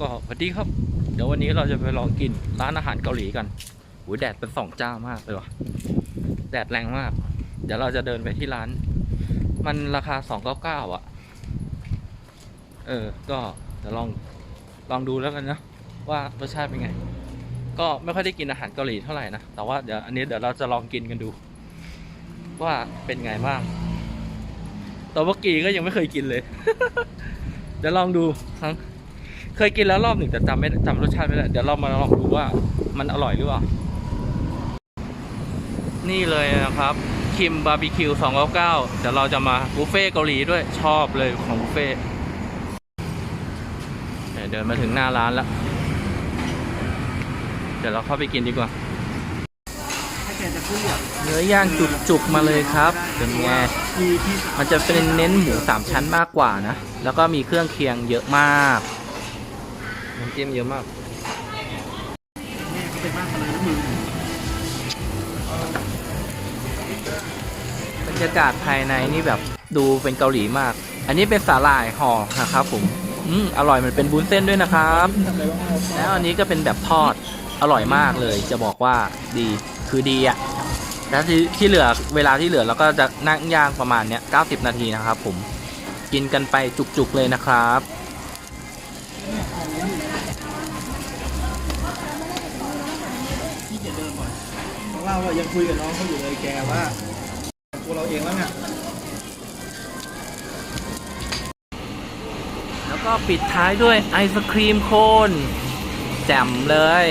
ก็สวัสดีครับ เดี๋ยววันนี้เราจะไปลองกินร้านอาหารเกาหลีกันหูยแดดเป็นสองเจ้ามากเลยว่ะแดดแรงมาก เดี๋ยวเราจะเดินไปที่ร้าน มันราคาสองเก้าเก้าอะ เออ ก็เดี๋ยวลองลองดูแล้วกันนะว่ารสชาติเป็นไง ก็ไม่ค่อยได้กินอาหารเกาหลีเท่าไหร่นะ แต่ว่าเดี๋ยวอันนี้เดี๋ยวเราจะลองกินกันดู ว่าเป็นไงบ้างตัวเมื่อกี้ก็ยังไม่เคยกินเลย เดี๋ยวลองดูครั้ง เคยกินแล้วรอบหนึ่งแต่จำไม่จำรสชาติไม่ได้เดี๋ยวเรามาลองดูว่ามันอร่อยหรือเปล่า นี่เลยนะครับ คิมบาร์บีคิว299เดี๋ยวเราจะมาบุฟเฟ่เกาหลีด้วยชอบเลยของบุฟเฟ่เดินมาถึงหน้าร้านแล้ว เดี๋ยวเราเข้าไปกินดีกว่าเนื้อย่างจุกๆมาเลยครับ เป็นไงมันจะเป็นเน้นหมูสามชั้นมากกว่านะ แล้วก็มีเครื่องเคียงเยอะมาก น้ำจิ้มเยอะมากแม่เป็นบ้านพลาน้ำมือบรรยากาศภายในนี่แบบดูเป็นเกาหลีมาก อันนี้เป็นสาหร่ายห่อนะครับผมอืมอร่อยมันเป็นบุ้นเส้นด้วยนะครับ แล้วอันนี้ก็เป็นแบบทอดอร่อยมากเลย จะบอกว่าดีคือดีอะแล้วที่ที่เหลือเวลาที่เหลือเราก็จะนั่งย่างประมาณเนี้ย90 นาทีนะครับผมกินกันไปจุกๆเลยนะครับ ของเราอะยังคุยกับน้องเขาอยู่เลยแกว่าตัวเราเองแล้วเนี่ยแล้วก็ปิดท้ายด้วยไอศครีมโคนแจ่มเลย